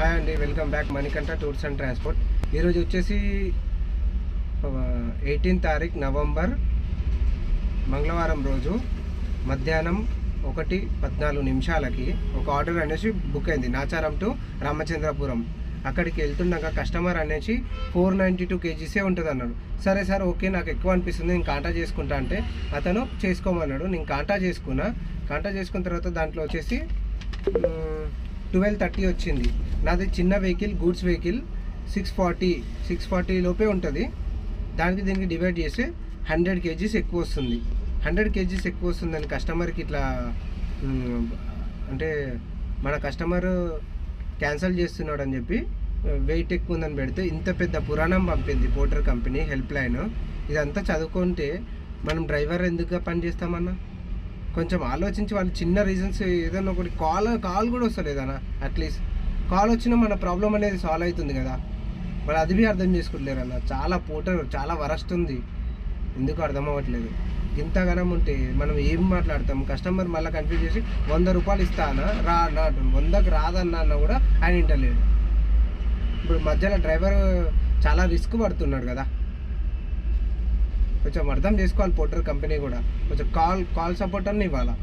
Hi అండి welcome back Manikanta tours and transport. ఈరోజు వచ్చేసి ఎయిటీన్ తారీఖు నవంబర్ మంగళవారం రోజు మధ్యాహ్నం ఒకటి పద్నాలుగు నిమిషాలకి ఒక ఆర్డర్ అనేసి బుక్ అయింది. నాచారం టు రామచంద్రపురం. అక్కడికి వెళ్తుండగా కస్టమర్ అనేసి ఫోర్ నైంటీ టూ కేజీసే ఉంటుంది అన్నాడు సరే సార్ ఓకే నాకు ఎక్కువ అనిపిస్తుంది నేను కాంటా చేసుకుంటా అంటే అతను చేసుకోమన్నాడు. నేను కాంటా చేసుకున్నా. కాంటా చేసుకున్న తర్వాత దాంట్లో వచ్చేసి ట్వెల్వ్ థర్టీ వచ్చింది. నాది చిన్న vehicle goods vehicle six forty six forty లోపే ఉంటుంది. దానికి దీనికి డివైడ్ చేస్తే హండ్రెడ్ కేజీస్ ఎక్కువ వస్తుంది. హండ్రెడ్ కేజీస్ ఎక్కువ వస్తుందని కస్టమర్కి ఇట్లా అంటే మన కస్టమర్ క్యాన్సిల్ చేస్తున్నాడు అని చెప్పి వెయిట్ ఎక్కువ ఉందని పెడితే ఇంత పెద్ద పురాణం పంపింది పోటర్ కంపెనీ హెల్ప్ లైన్ ఇదంతా చదువుకుంటే మనం డ్రైవర్ ఎందుకు పని చేస్తామన్నా? కొంచెం ఆలోచించి వాళ్ళు చిన్న రీజన్స్ ఏదైనా ఒకటి కాల్ కాల్ కూడా వస్తలేదన్నా అట్లీస్ట్ కాల్ వచ్చినా మన ప్రాబ్లం అనేది సాల్వ్ అవుతుంది కదా. మరి అది బి అర్థం చేసుకోవట్లేరు అన్న. చాలా పోటర్ చాలా వరస్ట్ ఉంది. ఎందుకు అర్థం అవ్వట్లేదు. ఇంతగానం ఉంటే మనం ఏం మాట్లాడతాం? కస్టమర్ మళ్ళీ కన్ఫ్యూజ్ చేసి వంద రూపాయలు ఇస్తానా రా నా వందకు రాదన్నా అన్న కూడా ఆయన వింటలేడు. ఇప్పుడు మధ్యలో డ్రైవర్ చాలా రిస్క్ పడుతున్నాడు కదా. కొంచెం అర్థం చేసుకోవాలి పోటర్ కంపెనీ కూడా. కొంచెం కాల్ కాల్ సపోర్ట్ అని ఇవ్వాలా?